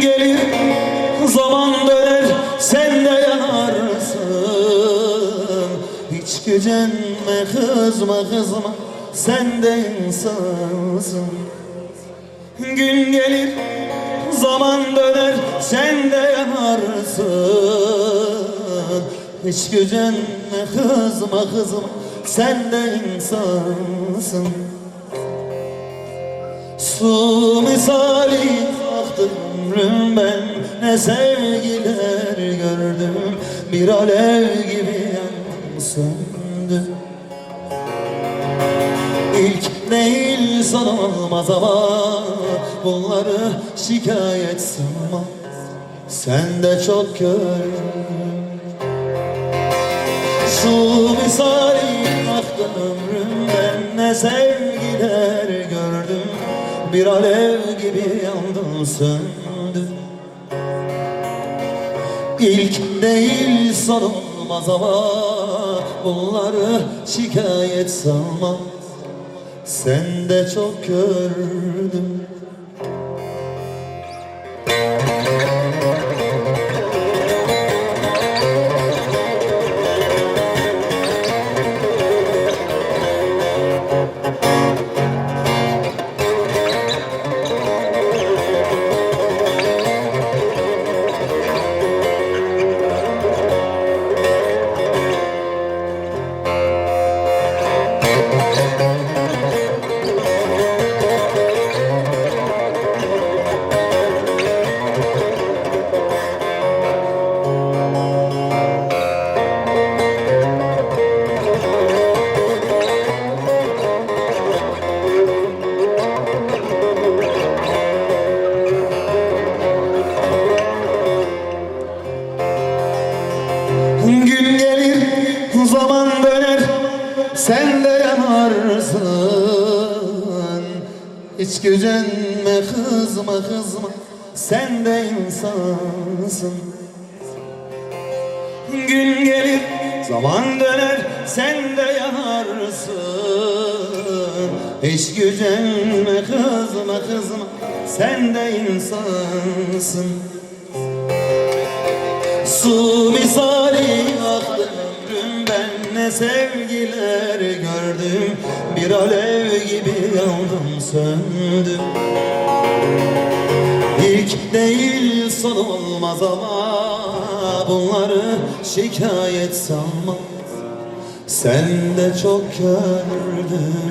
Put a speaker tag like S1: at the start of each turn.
S1: gelir zaman döner sen de yanarsın. Hiç gücenme kızma kızma sen de insansın. Gün gelir zaman döner sen de yanarsın. Hiç gücenme kızma kızma sen de insansın. Su misali ömrüm ben Ne sevgiler gördüm. Bir alev gibi yandım söndü İlk değil son olmaz ama Bunları şikayet sanma Sen de çok gördün. Su misali aktı ömrüm ben Ne sevgiler gördüm. Bir alev gibi yandım söndü İlk değil son olmaz ama Bunları şikayet sanma Sen de çok gördüm Gün gelir zaman döner. Sen de yanarsın. Hiç gücenme kızma kızma. Sen de insansın. Gün gelir zaman döner. Sen de yanarsın. Hiç gücenme kızma kızma. Sen de insansın. Su ben sevgiler gördüm. Bir alev gibi yandım söndüm. İlk değil son olmaz ama Bunları şikayet sanma Sen de çok gördün